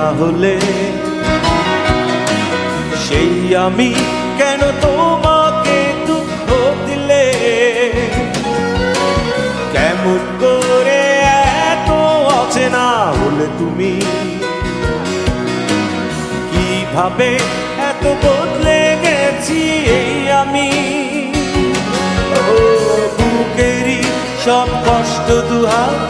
তাহলে সেই আমি কেন তোমাকে দুঃখ দিলে? কেমন করে এত অচেনা হলে তুমি? কীভাবে এত বদলে গেছি এই আমি? ও বুকেরই সব কষ্ট দুহাত